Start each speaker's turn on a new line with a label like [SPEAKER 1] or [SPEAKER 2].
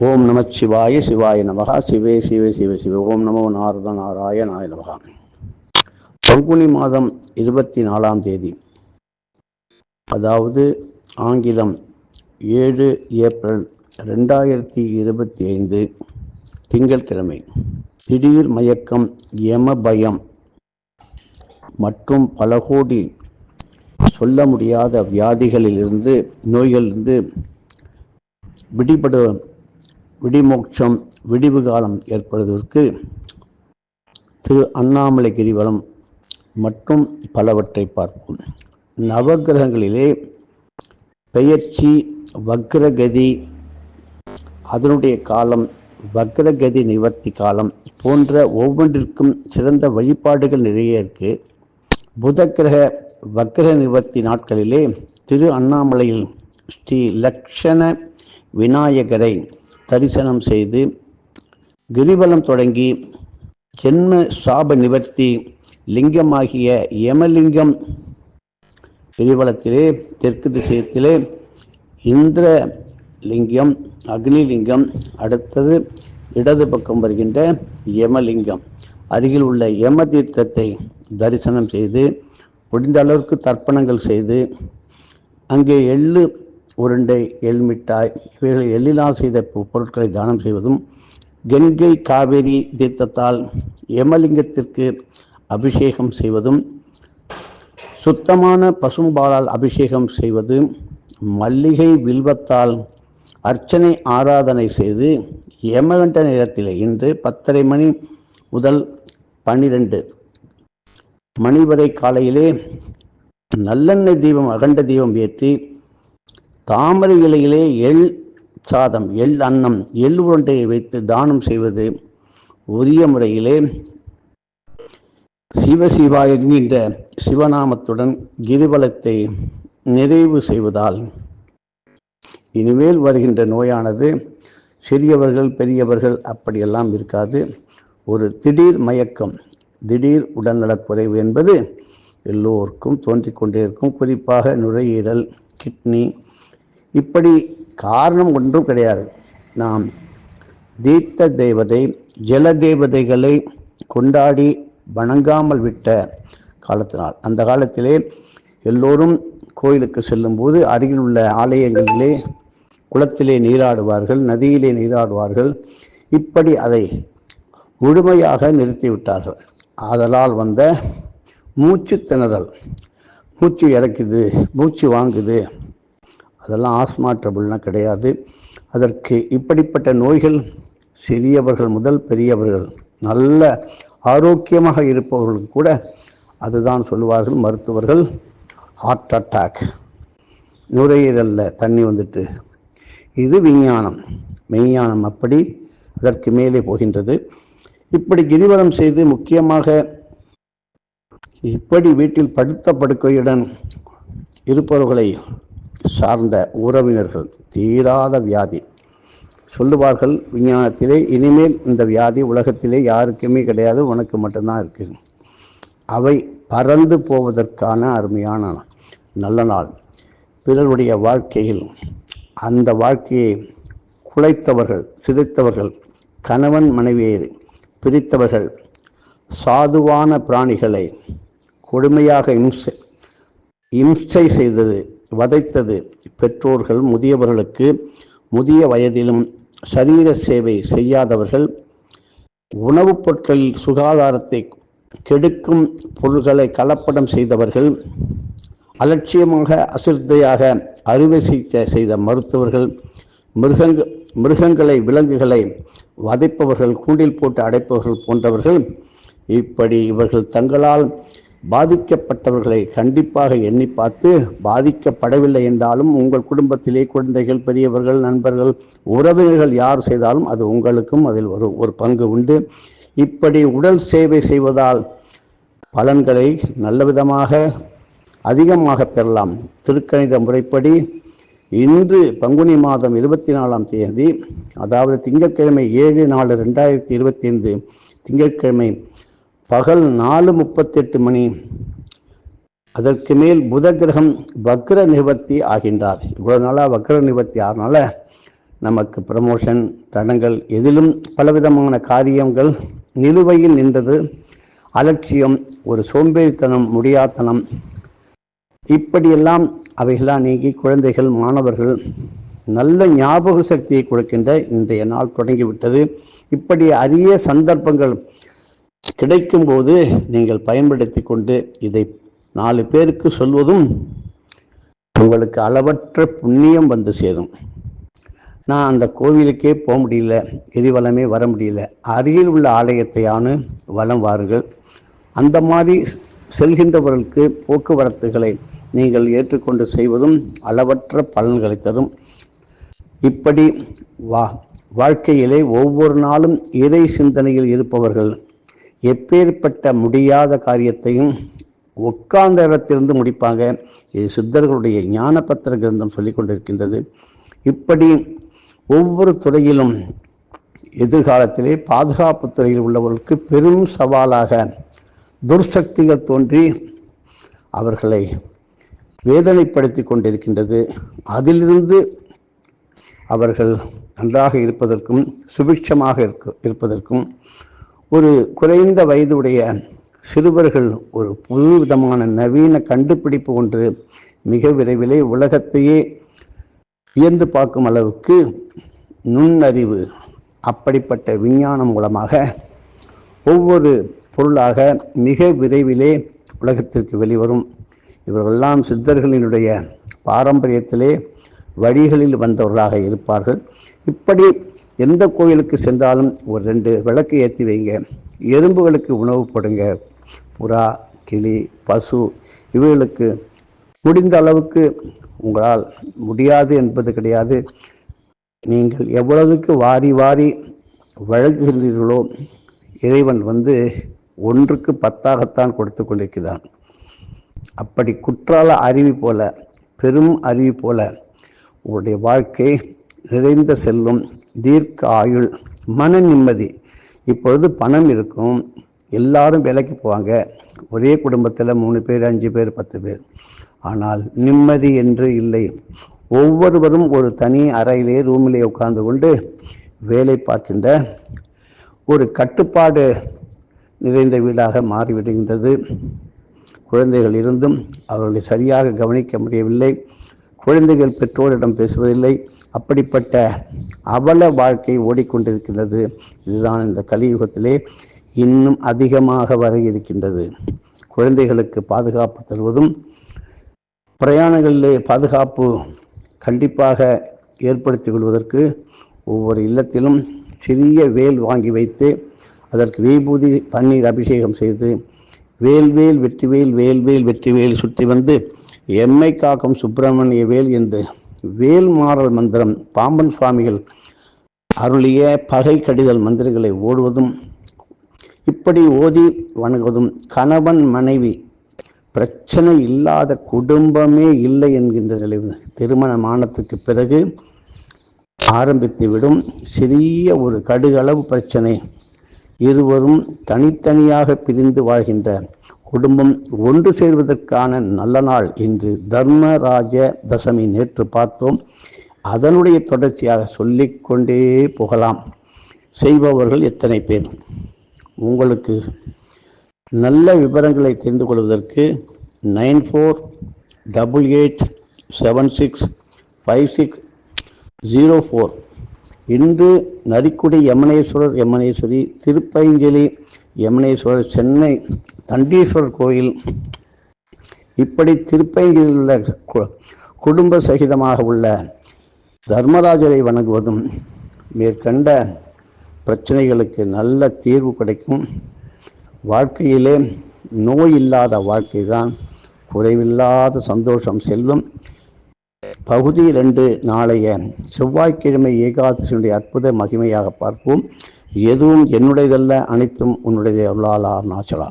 [SPEAKER 1] ஓம் நம சிவாய சிவாய நமகா. சிவே சிவே சிவ சிவ. ஓம் நமோ நாரத நாராய நாய நமகா. பங்குனி மாதம் இருபத்தி நாலாம் தேதி. அதாவது ஆங்கிலம் ஏழு ஏப்ரல் ரெண்டாயிரத்தி இருபத்தி ஐந்து திங்கட்கிழமை. திடீர் மயக்கம் யம பயம். மற்றும் பல கோடி சொல்ல முடியாத வியாதிகளிலிருந்து நோய்களிலிருந்து விடுபட விடிமோட்சம் விடிவு காலம் ஏற்படுவதற்கு திரு அண்ணாமலை கிரிவலம் மற்றும் பலவற்றை பார்ப்போம். நவகிரகங்களிலே பெயர்ச்சி வக்ரகதி அதனுடைய காலம் வக்ரகதி நிவர்த்தி காலம் போன்ற ஒவ்வொன்றிற்கும் சிறந்த வழிபாடுகள் நிறைய இருக்கு. புத கிரக வக்ர நிவர்த்தி நாட்களிலே திரு அண்ணாமலையில் ஸ்ரீ லக்ஷண விநாயகரை தரிசனம் செய்து கிரிவலம் தொடங்கி ஜென்ம சாப நிவர்த்தி லிங்கமாகிய யமலிங்கம் கிரிவலத்திலே தெற்கு திசையத்திலே இந்திர லிங்கம் அக்னிலிங்கம் அடுத்தது இடது பக்கம் வருகின்ற யமலிங்கம். அருகில் உள்ள யம தீர்த்தத்தை தரிசனம் செய்து முடிந்த அளவிற்கு தர்ப்பணங்கள் செய்து அங்கே எள்ளு உருண்டை எள் மிட்டாய் இவைகளை எள்ளினால் செய்த பொ- பொருட்களை தானம் செய்வதும் கங்கை காவேரி தீர்த்தத்தால் யமலிங்கத்திற்கு அபிஷேகம் செய்வதும் சுத்தமான பசும்பாலால் அபிஷேகம் செய்வது மல்லிகை வில்வத்தால் அர்ச்சனை ஆராதனை செய்து யமகண்ட நேரத்தில் இன்று பத்தரை மணி முதல் பன்னிரண்டு மணி வரை காலையிலே நல்லெண்ணெய் தீபம் அகண்ட தீபம் ஏற்றி தாமரை இலையிலே எள் சாதம் எள் அன்னம் எள் உருண்டையை வைத்து தானம் செய்வது உரிய முறையிலே சிவசிவா என்கின்ற சிவநாமத்துடன் கிரிவலத்தை நிறைவு செய்வதால் இனிமேல் வருகின்ற நோயானது சிறியவர்கள் பெரியவர்கள் அப்படியெல்லாம் இருக்காது. ஒரு திடீர் மயக்கம் திடீர் உடல்நலக்குறைவு என்பது எல்லோருக்கும் தோன்றிக்கொண்டே இருக்கும். குறிப்பாக நுரையீரல் கிட்னி இப்படி காரணம் ஒன்றும் கிடையாது. நாம் தீர்த்த தேவதை ஜல தேவதைகளை கொண்டாடி வணங்காமல் விட்ட காலத்தினால் அந்த காலத்திலே எல்லோரும் கோயிலுக்கு செல்லும்போது அருகில் உள்ள ஆலயங்களிலே குளத்திலே நீராடுவார்கள் நதியிலே நீராடுவார்கள். இப்படி அதை முழுமையாக நிறுத்திவிட்டார்கள் ஆதலால் வந்த மூச்சு திணறல் மூச்சு இறக்குது மூச்சு வாங்குது. அதெல்லாம் ஆஸ்மா ட்ரபிள்லாம் கிடையாது. அதற்கு இப்படிப்பட்ட நோய்கள் சிறியவர்கள் முதல் பெரியவர்கள் நல்ல ஆரோக்கியமாக இருப்பவர்களுக்கு கூட அதுதான் சொல்லுவார்கள் மருத்துவர்கள். ஹார்ட் அட்டாக் நுரையீரலில் தண்ணி வந்துட்டு இது விஞ்ஞானம். மெய்ஞானம் அப்படி அதற்கு மேலே போகின்றது. இப்படி கிரிவலம் செய்து முக்கியமாக இப்படி வீட்டில் படுத்த படுக்கையுடன் இருப்பவர்களை சார்ந்த உறவினர்கள் தீராத வியாதி. சொல்லுவார்கள் விஞ்ஞானத்திலே இனிமேல் இந்த வியாதி உலகத்திலே யாருக்குமே கிடையாது உனக்கு மட்டும்தான் இருக்கு. அவை பறந்து போவதற்கான அருமையான நல்ல நாள். பிறருடைய வாழ்க்கையில் அந்த வாழ்க்கையை குலைத்தவர்கள் சிதைத்தவர்கள் கணவன் மனைவியை பிரித்தவர்கள் சாதுவான பிராணிகளை கொடுமையாக இம்சை இம்சை செய்தது வதைத்தது. பெற்றோர்கள் முதியவர்களுக்கு முதிய வயதிலும் சரீர சேவை செய்யாதவர்கள் உணவுப் பொருட்களில் சுகாதாரத்தை கெடுக்கும் பொருள்களை கலப்படம் செய்தவர்கள் அலட்சியமாக அசிர்தையாக அறுவை சிகிச்சை செய்த மருத்துவர்கள் மிருகங்க மிருகங்களை விலங்குகளை வதைப்பவர்கள் கூண்டில் போட்டு அடைப்பவர்கள் போன்றவர்கள் இப்படி இவர்கள் தங்களால் பாதிக்கப்பட்டவர்களை கண்டிப்பாக எண்ணி பார்த்து பாதிக்கப்படவில்லை என்றாலும் உங்கள் குடும்பத்திலே குழந்தைகள் பெரியவர்கள் நண்பர்கள் உறவினர்கள் யார் செய்தாலும் அது உங்களுக்கும் அதில் ஒரு ஒரு பங்கு உண்டு. இப்படி உடல் சேவை செய்வதால் பலன்களை நல்ல விதமாக அதிகமாக பெறலாம். திருக்கணித முறைப்படி இன்று பங்குனி மாதம் இருபத்தி நாலாம் தேதி அதாவது திங்கட்கிழமை ஏழு நாலு ரெண்டாயிரத்தி இருபத்தி ஐந்து திங்கட்கிழமை பகல் நாலு முப்பத்தெட்டு மணி. அதற்கு மேல் புத கிரகம் வக்ர நிவர்த்தி ஆகின்றார். இவ்வளவு நாளாக வக்ர நிவர்த்தி ஆனால நமக்கு ப்ரமோஷன் தடங்கள் எதிலும் பலவிதமான காரியங்கள் நிலுவையில் நின்றது. அலட்சியம் ஒரு சோம்பேறித்தனம் முடியாத்தனம். இப்படியெல்லாம் அவைகளாக நீங்கி குழந்தைகள் மாணவர்கள் நல்ல ஞாபக சக்தியை கொடுக்கின்ற இன்றைய நாள் தொடங்கிவிட்டது. இப்படி அரிய சந்தர்ப்பங்கள் கிடைக்கும்போது நீங்கள் பயன்படுத்தி கொண்டு இதை நாலு பேருக்கு சொல்வதும் உங்களுக்கு அளவற்ற புண்ணியம் வந்து சேரும். நான் அந்த கோவிலுக்கே போக முடியல எரிவலமே வர முடியல. அருகில் உள்ள ஆலயத்தையானு வலம் வாருங்கள். அந்த மாதிரி செல்கின்றவர்களுக்கு போக்குவரத்துகளை நீங்கள் ஏற்றுக்கொண்டு செய்வதும் அளவற்ற பலன்களை தரும். இப்படி வா வாழ்க்கையிலே ஒவ்வொரு நாளும் இறை சிந்தனையில் இருப்பவர்கள் எப்பேற்பட்ட முடியாத காரியத்தையும் உட்கார்ந்த இடத்திலிருந்து முடிப்பாங்க. இது சித்தர்களுடைய ஞானபத்திர கிரந்தம் சொல்லிக் கொண்டிருக்கின்றது. இப்படி ஒவ்வொரு துறையிலும் எதிர்காலத்திலே பாதுகாப்பு துறையில் உள்ளவர்களுக்கு பெரும் சவாலாக துர்சக்திகள் தோன்றி அவர்களை வேதனைப்படுத்தி கொண்டிருக்கின்றது. அதிலிருந்து அவர்கள் நன்றாக இருப்பதற்கும் சுபிக்ஷமாக இருக்க இருப்பதற்கும் ஒரு குறைந்த வயதுடைய சிறுவர்கள் ஒரு புது விதமான நவீன கண்டுபிடிப்பு ஒன்று மிக விரைவிலே உலகத்தையே வியந்து பார்க்கும் அளவுக்கு நுண்ணறிவு அப்படிப்பட்ட விஞ்ஞானம் மூலமாக ஒவ்வொரு பொருளாக மிக விரைவிலே உலகத்திற்கு வெளிவரும். இவர்களெல்லாம் சித்தர்களினுடைய பாரம்பரியத்திலே வழிகளில் வந்தவர்களாக இருப்பார்கள். இப்படி எந்த கோயிலுக்கு சென்றாலும் ஒரு ரெண்டு விளக்கு ஏற்றி வைங்க. எறும்புகளுக்கு உணவு போடுங்க. புறா கிளி பசு இவைகளுக்கு முடிந்த அளவுக்கு உங்களால் முடியாது என்பது கிடையாது. நீங்கள் எவ்வளவுக்கு வாரி வாரி வழங்குகிறீர்களோ இறைவன் வந்து ஒன்றுக்கு பத்தாகத்தான் கொடுத்து கொண்டிருக்கிறான். அப்படி குற்றால அருவி போல பெரும் அருவி போல உங்களுடைய வாழ்க்கை நிறைந்த செல்வம் தீர்க்க ஆயுள் மன நிம்மதி. இப்பொழுது பணம் இருக்கும். எல்லாரும் வேலைக்கு போவாங்க. ஒரே குடும்பத்தில் மூணு பேர் அஞ்சு பேர் பத்து பேர். ஆனால் நிம்மதி என்று இல்லை. ஒவ்வொருவரும் ஒரு தனி அறையிலே ரூமிலே உட்கார்ந்து கொண்டு வேலை பார்க்கின்ற ஒரு கட்டுப்பாடு நிறைந்த வீடாக மாறிவிடுகின்றது. குழந்தைகள் இருந்தும் அவர்களை சரியாக கவனிக்க முடியவில்லை. குழந்தைகள் பெற்றோரிடம் பேசுவதில்லை. அப்படிப்பட்ட அவல வாழ்க்கை ஓடிக்கொண்டிருக்கின்றது. இதுதான் இந்த கலியுகத்திலே இன்னும் அதிகமாக வர இருக்கின்றது. குழந்தைகளுக்கு பாதுகாப்பு தருவதும் பிரயாணங்களிலே பாதுகாப்பு கண்டிப்பாக ஏற்படுத்திக் கொள்வதற்கு ஒவ்வொரு இல்லத்திலும் சிறிய வேல் வாங்கி வைத்து அதற்கு விபூதி பன்னீர் அபிஷேகம் செய்து வேல்வேல் வெற்றிவேல் வேல்வேல் வெற்றிவேல் சுற்றி வந்து எம்மை காக்கும் சுப்பிரமணிய வேல் என்று வேல்மாறல் மந்திரம் பாம்பன் சுவாமிகள் அருளிய பகை கடிதல் மந்திரங்களை ஓடுவதும் இப்படி ஓதி வணங்குவதும் கணவன் மனைவி பிரச்சனை இல்லாத குடும்பமே இல்லை என்கின்ற நிலைவு திருமணமானத்துக்கு பிறகு ஆரம்பித்துவிடும் சிறிய ஒரு கடுகளவு பிரச்சனை. இருவரும் தனித்தனியாக பிரிந்து வாழ்கின்ற குடும்பம் ஒன்று சேர்வதற்கான நல்ல நாள் இன்று தர்மராஜ தசமி நேற்று பார்த்தோம். அதனுடைய தொடர்ச்சியாக சொல்லிக்கொண்டே போகலாம். செய்பவர்கள் எத்தனை பேர்? உங்களுக்கு நல்ல விவரங்களை தெரிந்து கொள்வதற்கு nine four double eight seven six five six zero four. இன்று நரிக்குடி யமனேஸ்வரர் யமனேஸ்வரி திருப்பைஞ்சலி யமனேஸ்வரர் சென்னை தண்டீஸ்வரர் கோயில். இப்படி திருப்பைஞ்சலில் உள்ள கு- குடும்ப சகிதமாக உள்ள தர்மராஜரை வணங்குவதும் மேற்கண்ட பிரச்சனைகளுக்கு நல்ல தீர்வு கிடைக்கும். வாழ்க்கையிலே நோய் இல்லாத வாழ்க்கை தான் குறைவில்லாத சந்தோஷம் செல்வம் பகுதி ரெண்டு நாளைய செவ்வாய்க்கிழமை ஏகாதசியுடைய அற்புத மகிமையாக பார்ப்போம். எதுவும் என்னுடையதல்ல அனைத்தும் உன்னுடைய அருளாளா நாச்சலா.